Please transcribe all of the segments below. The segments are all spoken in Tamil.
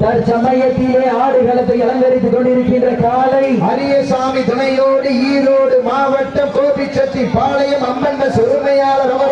தற்சமயத்திலே ஆடுகளத்தை அலங்கரித்துக் கொண்டிருக்கின்ற காலை. அரியசாமி துணையோடு ஈரோடு மாவட்டம் கோபிச்செட்டி பாளையம் அம்மன் உரிமையாளர் அவரது அப்புகாலை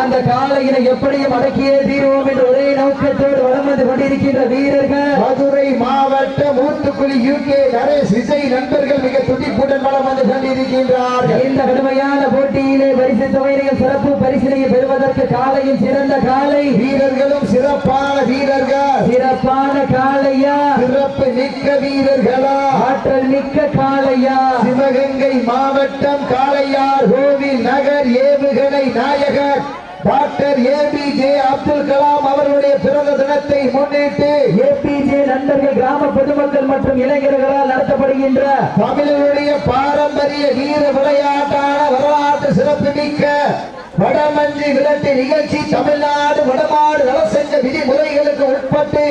அந்த காலையினை எப்படியும் அடக்கியே தீர்வோம் என்று ஒரே நோக்கத்தோடு வலம் வந்து கொண்டிருக்கின்ற வீரர்கள். மதுரை மாவட்டம் ஊத்துக்குழி யூகே நரேஷ் விஜய் நண்பர்கள் மிக துடிப்புடன் வளம் வந்து கொண்டிருக்கின்றார்கள். இந்த கடுமையான போட்டியிலே பரிசு தொகையினையும் சிறப்பு பரிசினையும் பெறுவதற்கு காலையும் சிறந்த காலை வீரர்களும் சிறப்பான வீரர்கள். சிறப்பான காளையா? சிறப்பு மிக்க வீரர்களா? ஆற்றல் மிக்க காளையா? சிவகங்கை மாவட்டம் காளையார் கோவில் நகர் ஏவுகணை நாயகர் doctor A P J Abdul Kalam அவர்களுடைய பிறந்த தினத்தை முன்னிட்டு ஏபிஜே நண்பர்கள் கிராம பொதுமக்கள் மற்றும் இளைஞர்களால் நடத்தப்படுகின்ற தமிழருடைய பாரம்பரிய வீர விளையாட்டான வரலாற்று சிறப்பு மிக்க வடமஞ்சி விரட்டு நிகழ்ச்சி தமிழ்நாடு வடமாடு நலசங்க விதிமுறைகளுக்கு உட்பட்டு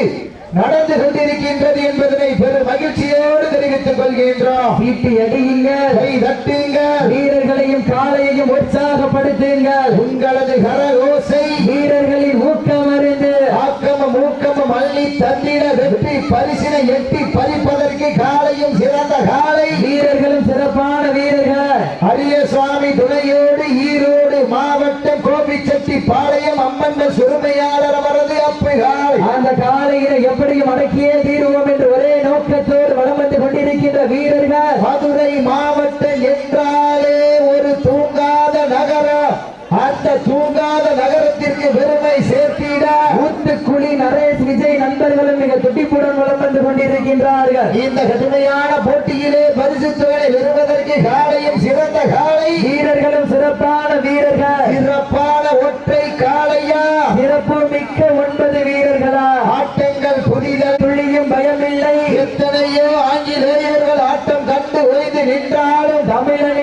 நடந்து கொண்டிருக்கின்றது என்பதனை பெரும் மகிழ்ச்சியோடு தெரிவித்துக் கொள்கின்றோம். சீட்டு அடியுங்கள் கை தட்டுங்க. வீரர்களையும் காளையையும் உற்சாகப்படுத்துங்கள். உங்களது கரகோசை வீரர்களின் ஊக்கம் அறிந்து. ஆக்கமும் ஊக்கமும் அள்ளி தந்திட வெற்றி பரிசினை எட்டி பறிப்பதற்கு காலையும் சிறந்த காலை வீரர்களும் சிறப்பான வீரர்கள். அரிய சுவாமி துணையோடு ஈரோடு மாவட்டம் கோபிச்செட்டி பாளையம் அம்மன் சுருமையாளர் அவரது அந்த காளையினை எப்படியும் அடக்கியே தீருவோம் என்று ஒரே நோக்கத்தோடு வலம் வந்து கொண்டிருக்கின்ற வீரர்கள். மதுரை மாவட்டம் என்றாலே ஒரு தூங்காத நகரம். அந்த தூங்காத நகரத்திற்கு பெருமை சேர்த்திட. ஊத்துக்குழி நரேஷ் விஜய் நண்பர்களும் மிக துடிப்புடன் வலம் வந்து கொண்டிருக்கின்றார்கள். இந்த கடுமையான போட்டியிலே பரிசு தொகை பெறுவதற்கு காலையும் சிறந்த காலை வீரர்களும் சிறப்பான வீரர்கள். சிறப்பான ஒற்றை காளையா. சிறப்பு மிக்க ஒன்பது যাবে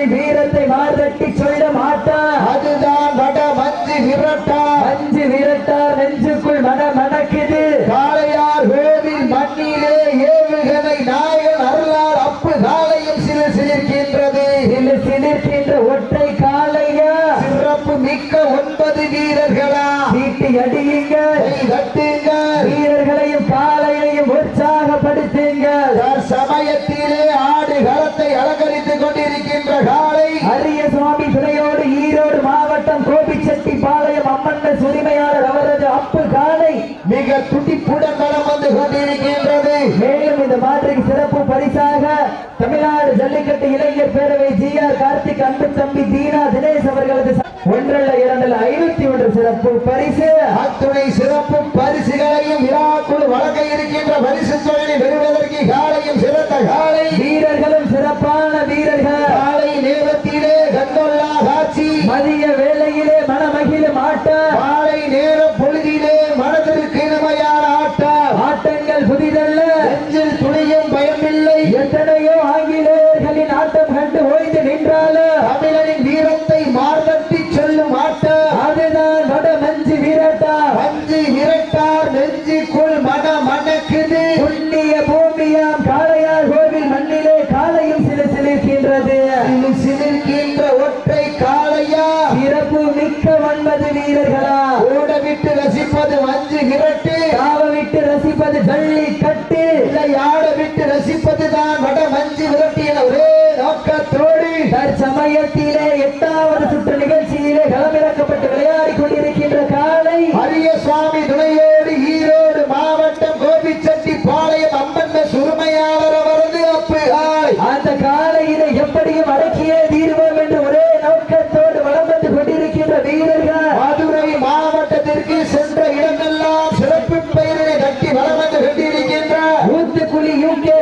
மிக துடிப்புடன் வலம் வந்து கொண்டிருக்கின்றது. மேலும் இந்த மாற்றுக்கு சிறப்பு பரிசாக தமிழ்நாடு ஜல்லிக்கட்டு இளைஞர் பேரவை ஜி ஆர் கார்த்திக் அன்பு தம்பி தீனா தினேஷ் அவர்களது ச- ஒன்றல்ல இரண்டல்ல ஐநூத்தி ஒன்று சிறப்பு பரிசு. அத்துணை சிறப்பு பரிசுகளையும் விழாக்குழு வழங்க இருக்கின்ற பரிசு தொகையை பெறுவதற்கு காலையும் சிறந்த காலை. வீரர்களும் சிறப்பான வீரர்கள். ஒன்பது வீரர்களா? ஓட விட்டு ரசிப்பது அஞ்சு இரட்டு காவ விட்டு ரசிப்பது ஜல்லி கட்டு இல்லை ஆட விட்டு ரசிப்பது தான் வட மஞ்சு விரட்டி என ஒரே நோக்கத்தோடு. தற்சமயத்திலே எட்டாவது சுற்று நிகழ்ச்சியிலே களமிறக்கப்பட்டு விளையாடி கொண்டிருக்கின்ற காலை. அரிய சுவாமி துணையோடு ஈரோடு மாவட்டம் கோபிச்செட்டி பாளையம் அம்மன் சுருமையாளர் அவரது அப்பு அந்த காலையிலே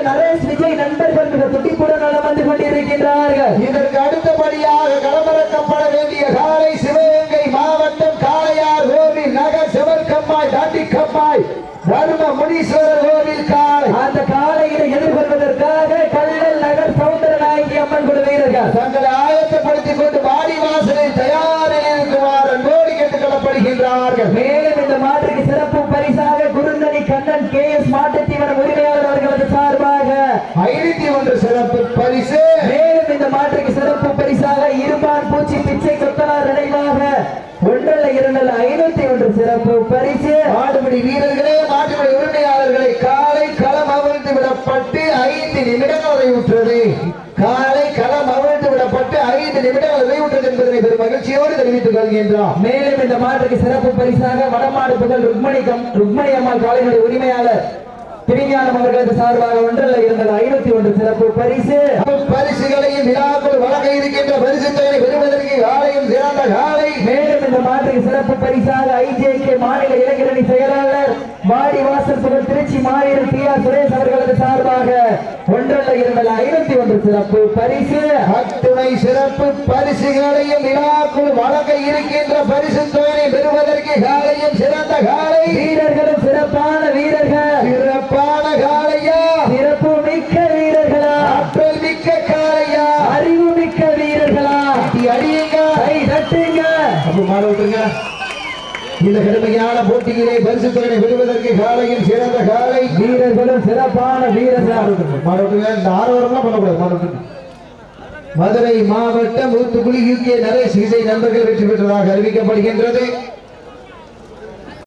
நரேஷ் விஜய் நண்பர்கள் மிக துடிப்புடன் நடந்து வந்து கொண்டிருக்கின்றார்கள். இதற்கு அடுத்தபடியாக களமிறக்கப்பட வேண்டிய காலை சிவகங்கை மாவட்டம் காளையார் கோவில் நகர் செவல்கம்மாய் தாண்டிக்கம்மாய் தர்ம முனீஸ்வரர் ஐந்து நிமிடங்கள் நிறைவுற்றது. காலை களம் அவிழ்த்து விடப்பட்டு ஐந்து நிமிடங்கள் நிறைவுற்றது என்பதனை பெரும் மகிழ்ச்சியோடு தெரிவித்துக் கொள்கின்றோம். மேலும் இந்த மாற்றுக்கு சிறப்பு பரிசாக வடமாடு புகழ் ருக்மணி கம் ருக்மணி அம்மாள் காலையினுடைய உரிமையாளர் திருஞானம் அவர்களது சார்பாக ஒன்றல்ல இருந்தது ஐநூத்தி ஒன்று சிறப்பு பரிசு. பரிசுகளையும் விழாக்கள் வழங்க இருக்கின்ற பரிசுகளை பெறுவதற்கு காலையும் சிறந்த காலை. மேலும் இந்த மாற்றுக்கு சிறப்பு பரிசாக ஐஜேகே மாநில இளைஞரணி செயலாளர் வாடி வாசல் புகழ் திருச்சி மாநில பி ஆர் சுரேஷ் அவர்களது சார்பாக ஒன்றல்ல இருந்தது ஐநூத்தி ஒன்று சிறப்பு பரிசு. அத்துணை சிறப்பு பரிசுகளையும் விழாக்குள் வழங்க இருக்கின்ற பரிசு தொகையை பெறுவதற்கு காலையும் சிறந்த காலை. வீரர்களும் சிறப்பான வீரர்கள். இந்த கடுமையான போட்டியிலே பரிசு தொகையை பெறுவதற்கு காலையும் சிறந்த காலை. வீரர்களும் சிறப்பான வீரர்கள் விட்டுருங்க இந்த ஆரோரம்லாம் பண்ணக்கூடாது விட்டுருங்க மதுரை மாவட்டம் ஊத்துக்குழி யூகே நரேஷ் விஜய் நண்பர்கள் வெற்றி பெற்றதாக அறிவிக்கப்படுகின்றது.